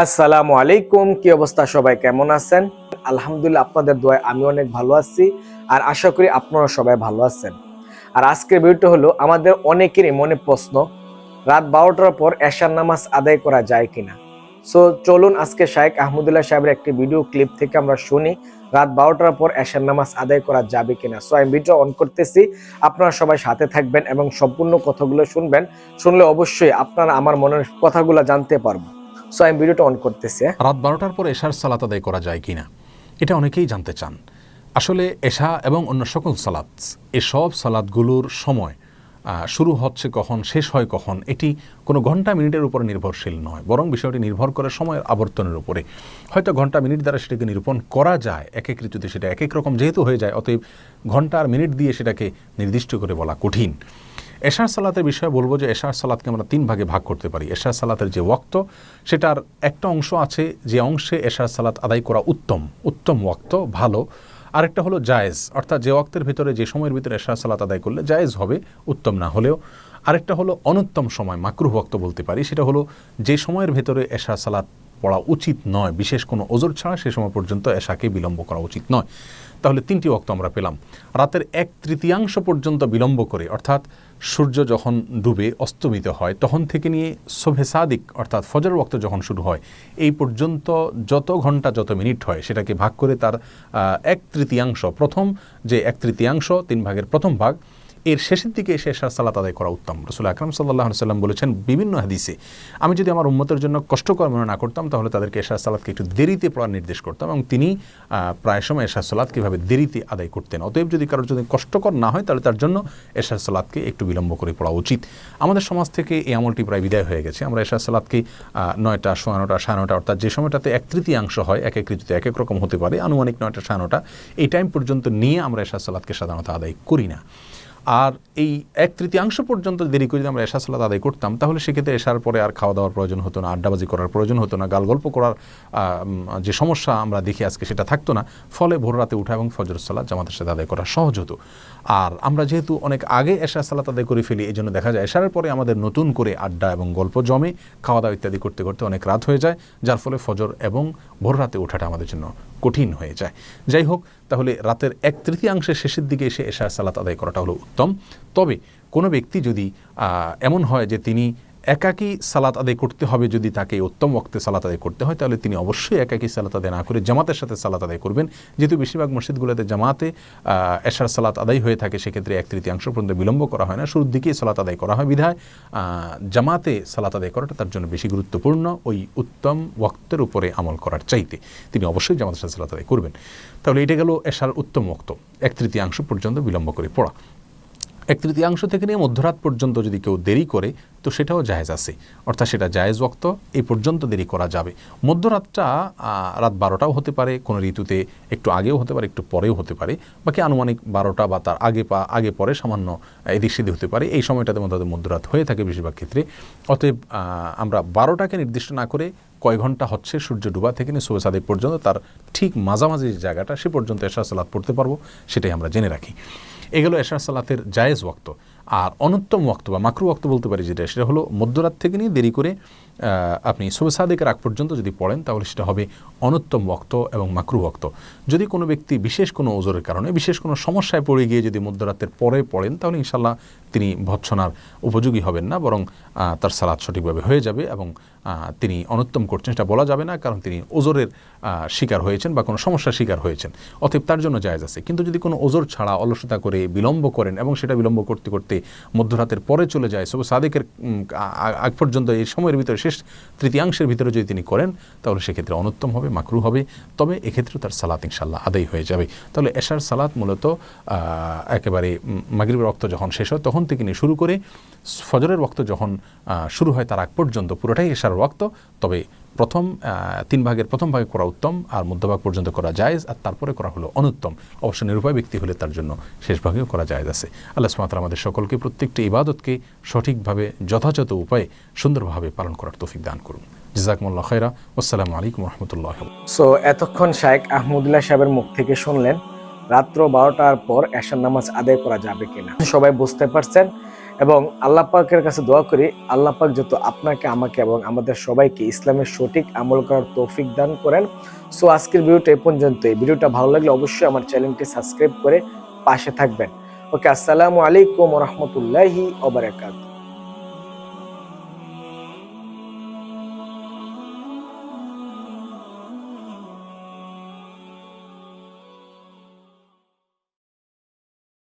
আসসালামু আলাইকুম, কি অবস্থা সবাই, কেমন আছেন? আলহামদুলিল্লাহ, আপনাদের দোয়ায় আমি অনেক ভালো আছি আর আশা করি আপনারা সবাই ভালো আছেন। আর আজকের ভিডিওটা হলো আমাদের অনেকেরই মনে প্রশ্ন, রাত বারোটার পর এশার নামাজ আদায় করা যায় কিনা? সো চলুন আজকে শাহেক আহমদুল্লাহ সাহেবের একটি ভিডিও ক্লিপ থেকে আমরা শুনি, রাত বারোটার পর এশার নামাজ আদায় করা যাবে কিনা? সো আমি ভিডিও অন করতেছি, আপনারা সবাই সাথে থাকবেন এবং সম্পূর্ণ কথাগুলো শুনবেন। শুনলে অবশ্যই আপনারা আমার মনের কথাগুলো জানতে পারব সো আমি ভিডিওটা অন করতেছি? রাত বারোটার পর এশার সালাত আদায় করা যায় কিনা, এটা অনেকেই জানতে চান। আসলে এশা এবং অন্য সকল সালাত, এসব সালাদগুলোর সময় শুরু হচ্ছে কখন, শেষ হয় কখন, এটি কোনো ঘণ্টা মিনিটের উপর নির্ভরশীল নয়, বরং বিষয়টি নির্ভর করে সময়ের আবর্তনের উপরে। হয়তো ঘণ্টা, মিনিট দ্বারা সেটাকে নিরূপণ করা যায়, এক এক ঋতুতে সেটা এক এক রকম যেহেতু হয়ে যায়, অতএব ঘণ্টা আর মিনিট দিয়ে সেটাকে নির্দিষ্ট করে বলা কঠিন। এশার সালাতের বিষয়ে বলব যে এশার সালাতকে আমরা তিন ভাগে ভাগ করতে পারি। এশার সালাতের যে ওয়াক্ত, সেটার একটা অংশ আছে যে অংশে এশার সালাত আদায় করা উত্তম উত্তম ওয়াক্ত, ভালো। আরেকটা হলো জায়েজ, অর্থাৎ যে ওয়াক্তের ভিতরে, যে সময়ের ভিতরে এশার সালাত আদায় করলে জায়েজ হবে, উত্তম না হলেও। আরেকটা হলো অনুত্তম সময়, মাকরুহ ওয়াক্ত বলতে পারি। সেটা হলো যে সময়ের ভেতরে এশার সালাত পড়া উচিত নয়, বিশেষ কোনো ওজোর ছাড়া সে সময় পর্যন্ত এশাকে বিলম্ব করা উচিত নয়। তাহলে তিনটি ওয়াক্ত আমরা পেলাম। রাতের এক তৃতীয়াংশ পর্যন্ত বিলম্ব করে, অর্থাৎ সূর্য যখন ডুবে, অস্তমিত হয়, তখন থেকে নিয়ে শোভে সাদিক, অর্থাৎ ফজর ওয়াক্ত যখন শুরু হয়, এই পর্যন্ত যত ঘণ্টা যত মিনিট হয়, সেটাকে ভাগ করে তার এক তৃতীয়াংশ। প্রথম যে এক তৃতীয়াংশ, তিন ভাগের প্রথম ভাগ এর শেষের দিকে এসে এশার সালাত আদায় করা উত্তম। রসুল আকরাম সাল্লাহ সাল্লাম বলেছেন, বিভিন্ন হাদিসে আমি যদি আমার উম্মতের জন্য কষ্টকর মনে না করতাম, তাহলে তাদেরকে এশার সালাদকে একটু দেরিতে পড়ার নির্দেশ করতাম এবং তিনি প্রায় সময় এশার সালাদ কীভাবে দেরিতে আদায় করতেন। অতএব যদি কারোর যদি কষ্টকর না হয়, তাহলে তার জন্য এশার সালাদকে একটু বিলম্ব করে পড়া উচিত। আমাদের সমাজ থেকে এই আমলটি প্রায় বিদায় হয়ে গেছে। আমরা এশার সালাদকে নয়টা, সোয়া নটা সাড়ে নটা অর্থাৎ যে সময়টাতে এক তৃতীয়াংশ হয়, এক এক ঋতুতে এক এক রকম হতে পারে, আনুমানিক নয়টা, সাড়ে নটা এই টাইম পর্যন্ত নিয়ে আমরা এশার সালাদকে সাধারণত আদায় করি না। আর এই এক তৃতীয়াংশ পর্যন্ত দেরি করে যদি আমরা এশা সালাদ আদায় করতাম, তাহলে সেক্ষেত্রে এশার পরে আর খাওয়া দাওয়ার প্রয়োজন হতো না, আড্ডাবাজি করার প্রয়োজন হতো না, গাল গল্প করার যে সমস্যা আমরা দেখি আজকে সেটা থাকতো না। ফলে ভোর রাতে উঠা এবং ফজর সালাদ জামাতের সাথে আদায় করা সহজ হতো। আর আমরা যেহেতু অনেক আগে এশা সালাত আদায় করে ফেলি এই জন্য দেখা যায় এশারের পরে আমাদের নতুন করে আড্ডা এবং গল্প জমে, খাওয়া দাওয়া ইত্যাদি করতে করতে অনেক রাত হয়ে যায়, যার ফলে ফজর এবং ভোর রাতে ওঠাটা আমাদের জন্য কঠিন হয়ে যায়। যাই হোক, তাহলে রাতের এক তৃতীয়াংশের শেষের দিকে এসে এশার সালাত আদায় করাটা হলো উত্তম। তবে কোনো ব্যক্তি যদি এমন হয় যে তিনি একাকী সালাত আদায় করতে হবে যদি তাকে উত্তম ওক্তে সালাত আদায় করতে হয়, তাহলে তিনি অবশ্যই একাকী সালাত আদায় না করে জামাতের সাথে সালাত আদায় করবেন। যেহেতু বেশিরভাগ মসজিদগুলোতে জামাতে এশার সালাত আদায় হয়ে থাকে, সেক্ষেত্রে এক তৃতীয়াংশ পর্যন্ত বিলম্ব করা হয় না। শুরুর দিকেই সালাত আদায় করা হয় বিধায় জামাতে সালাত আদায় করাটা তার জন্য বেশি গুরুত্বপূর্ণ ওই উত্তম ওক্তের উপরে আমল করার চাইতে। তিনি অবশ্যই জামাতের সাথে সালাত আদায় করবেন। তাহলে এটা গেল এশার উত্তম ওক্ত এক তৃতীয়াংশ পর্যন্ত বিলম্ব করে পড়া। এক তৃতীয়াংশ থেকে নিয়ে মধ্যরাত পর্যন্ত যদি কেউ দেরি করে, তো সেটাও জায়েজ আছে। অর্থাৎ সেটা জায়েজ ওক্ত এই পর্যন্ত দেরি করা যাবে। মধ্যরাতটা রাত বারোটাও হতে পারে, কোনো ঋতুতে একটু আগেও হতে পারে, একটু পরেও হতে পারে। বাকি আনুমানিক বারোটা বা তার আগে পা, আগে পরে সামান্য এদিক সেদিক হতে পারে। এই সময়টাতে মধ্যে মধ্যরাত হয়ে থাকে বেশিরভাগ ক্ষেত্রে। অতএব আমরা বারোটাকে নির্দিষ্ট না করে কয় ঘণ্টা হচ্ছে সূর্য ডুবা থেকে নিয়ে সুবে পর্যন্ত তার ঠিক মাঝামাঝি যে জায়গাটা, সে পর্যন্ত এশা সালাত পড়তে পারব, সেটাই আমরা জেনে রাখি। এগুলো এশার সালাতের জায়েজ ওয়াক্ত। আর অনুত্তম ওয়াক্ত বা মাকরু ওয়াক্ত বলতে পারি যেটা, সেটা হলো মধ্যরাত থেকে নিয়ে দেরি করে আপনি সুবে সাদেকের আগ পর্যন্ত যদি পড়েন, তাহলে সেটা হবে অনুত্তম ওয়াক্ত এবং মাকরু ওয়াক্ত যদি কোনো ব্যক্তি বিশেষ কোনো ওজোরের কারণে, বিশেষ কোনো সমস্যায় পড়ে গিয়ে যদি মধ্যরাতের পরে পড়েন, তাহলে ইনশাল্লাহ তিনি ভৎসনার উপযোগী হবেন না, বরং তার সালাদ সঠিকভাবে হয়ে যাবে এবং তিনি অনুত্তম করছেন, সেটা বলা যাবে না, কারণ তিনি ওজোরের শিকার হয়েছেন বা কোনো সমস্যার শিকার হয়েছেন। অতএব তার জন্য জায়েজ আছে। কিন্তু যদি কোনো ওজোর ছাড়া অলসতা করে বিলম্ব করেন এবং সেটা বিলম্ব করতে করতে মধ্যরাতের পরে চলে যায়। সব সাদেকের আগ পর্যন্ত এই সময়ের ভিতরে, শেষ তৃতীয়াংশের ভিতরে যদি তিনি করেন, তাহলে সেক্ষেত্রে অনুত্তম হবে, মাকরু হবে। তবে এক্ষেত্রে তার সালাত ইনশাল্লাহ আদায় হয়ে যাবে। তাহলে এশার সালাত মূলত একেবারে মাগরিবের রক্ত যখন শেষ হয়, তখন থেকে নিয়ে শুরু করে ফজরের রক্ত যখন শুরু হয়, তার আগ পর্যন্ত পুরোটাই এশার রক্ত। তবে প্রথম তিন ভাগের প্রথম ভাগে করা উত্তম আর মধ্যভাগ পর্যন্ত করা জায়েজ আর তারপরে করা হলো অনুত্তম। অবশ্য নিরুপায় ব্যক্তি হলে তার জন্য শেষ ভাগেও করা জায়েজ আছে। আল্লাহ সুমাতাল আমাদের সকলকে প্রত্যেকটি ইবাদতকে সঠিকভাবে, যথাযথ উপায়ে সুন্দরভাবে পালন করার তৌফিক দান করুন। জাজাকমুল্লাহ খৈরা আসসালামু আলাইকুম রহমতুল্লাহ সো এতক্ষণ শাহেক আহমদুল্লাহ সাহেবের মুখ থেকে শুনলেন রাত্র বারোটার পর এশার নামাজ আদায় করা যাবে কিনা? সবাই বুঝতে পারছেন? এবং আল্লাহ পাকের কাছে দোয়া করি, আল্লাহ পাক যত আপনাকে, আমাকে এবং আমাদের সবাইকে ইসলামের সঠিক আমল করার তৌফিক দান করেন। সো আজকের ভিডিওটা এই পর্যন্ত এই ভিডিওটা ভালো লাগলে অবশ্যই আমার চ্যানেলটি সাবস্ক্রাইব করে পাশে থাকবেন। ওকে, আসসালামু আলাইকুম রহমতুল্লাহি ওবরাকাতুহ